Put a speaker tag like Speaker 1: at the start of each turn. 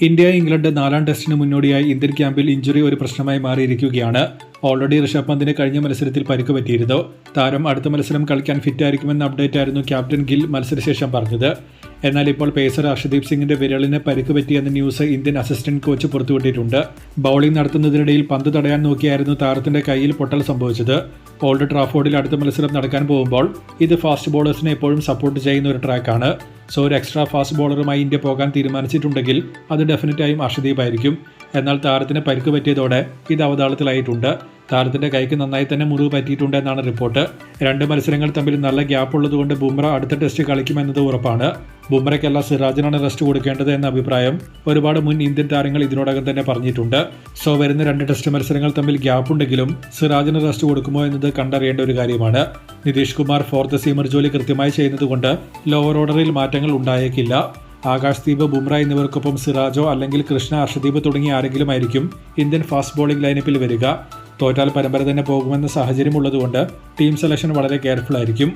Speaker 1: India England നാലാം ടെസ്റ്റിന് മുന്നോടിയായി ഇന്ത്യൻ ക്യാമ്പിൽ ഇഞ്ചുറി ഒരു പ്രശ്നമായി മാറിയിരിക്കുകയാണ്. ഓൾറെഡി ഋഷഭ് പന്തിന് കഴിഞ്ഞ മത്സരത്തിൽ പരിക്ക് പറ്റിയിരുന്നു. താരം അടുത്ത മത്സരം കളിക്കാൻ ഫിറ്റായിരിക്കുമെന്ന അപ്ഡേറ്റ് ആയിരുന്നു ക്യാപ്റ്റൻ ഗിൽ മത്സരശേഷം പറഞ്ഞത്. എന്നാൽ ഇപ്പോൾ പേസർ അർഷദീപ് സിംഗിന്റെ വിരലിന് പരിക്ക് പറ്റിയെന്ന ന്യൂസ് ഇന്ത്യൻ അസിസ്റ്റന്റ് കോച്ച് പുറത്തുവിട്ടിട്ടുണ്ട്. ബൌളിംഗ് നടത്തുന്നതിനിടയിൽ പന്ത് തടയാൻ നോക്കിയായിരുന്നു താരത്തിന്റെ കയ്യിൽ പൊട്ടൽ സംഭവിച്ചത്. ഓൾഡ് ട്രാഫോർഡിൽ അടുത്ത മത്സരം നടക്കാൻ പോകുമ്പോൾ ഇത് ഫാസ്റ്റ് ബോളേഴ്സിനെ എപ്പോഴും സപ്പോർട്ട് ചെയ്യുന്ന ഒരു ട്രാക്കാണ് സോ ഒരു എക്സ്ട്രാ ഫാസ്റ്റ് ബോളറുമായി ഇന്ത്യ പോകാൻ തീരുമാനിച്ചിട്ടുണ്ടെങ്കിൽ അത് ഡെഫിനറ്റായും അർഷദീപ് ആയിരിക്കും. എന്നാൽ താരത്തിന് പരിക്ക് പറ്റിയതോടെ ഇത് അവതാളത്തിലായിട്ടുണ്ട്. താരത്തിന്റെ കൈക്ക് നന്നായി തന്നെ മുറിവ് പറ്റിയിട്ടുണ്ട് എന്നാണ് റിപ്പോർട്ട്. രണ്ട് മത്സരങ്ങൾ തമ്മിൽ നല്ല ഗ്യാപ്പ് ഉള്ളതുകൊണ്ട് ബുംറ അടുത്ത ടെസ്റ്റ് കളിക്കുമെന്നത് ഉറപ്പാണ്. ബുംറയ്ക്കല്ല സിറാജിനാണ് റെസ്റ്റ് കൊടുക്കേണ്ടത് എന്ന അഭിപ്രായം ഒരുപാട് മുൻ ഇന്ത്യൻ താരങ്ങൾ ഇതിനോടകം തന്നെ പറഞ്ഞിട്ടുണ്ട്. സോ വരുന്ന രണ്ട് ടെസ്റ്റ് മത്സരങ്ങൾ തമ്മിൽ ഗ്യാപ്പ് ഉണ്ടെങ്കിലും സിറാജിന് റെസ്റ്റ് കൊടുക്കുമോ എന്നത് കണ്ടറിയേണ്ട ഒരു കാര്യമാണ്. നിതീഷ് കുമാർ ഫോർത്ത് സീമർ ജോലി കൃത്യമായി ചെയ്യുന്നതുകൊണ്ട് ലോവർ ഓർഡറിൽ മാറ്റങ്ങൾ ഉണ്ടായേക്കില്ല. ആകാശ് ദീപ് ബുംറ എന്നിവർക്കൊപ്പം സിറാജോ അല്ലെങ്കിൽ കൃഷ്ണ അർഷദീപ് തുടങ്ങിയ ആരെങ്കിലും ആയിരിക്കും ഇന്ത്യൻ ഫാസ്റ്റ് ബോളിംഗ് ലൈനപ്പിൽ വരിക. തോറ്റാൽ പരമ്പര തന്നെ പോകുമെന്ന സാഹചര്യം ഉള്ളതുകൊണ്ട് ടീം സെലക്ഷൻ വളരെ കെയർഫുൾ ആയിരിക്കും.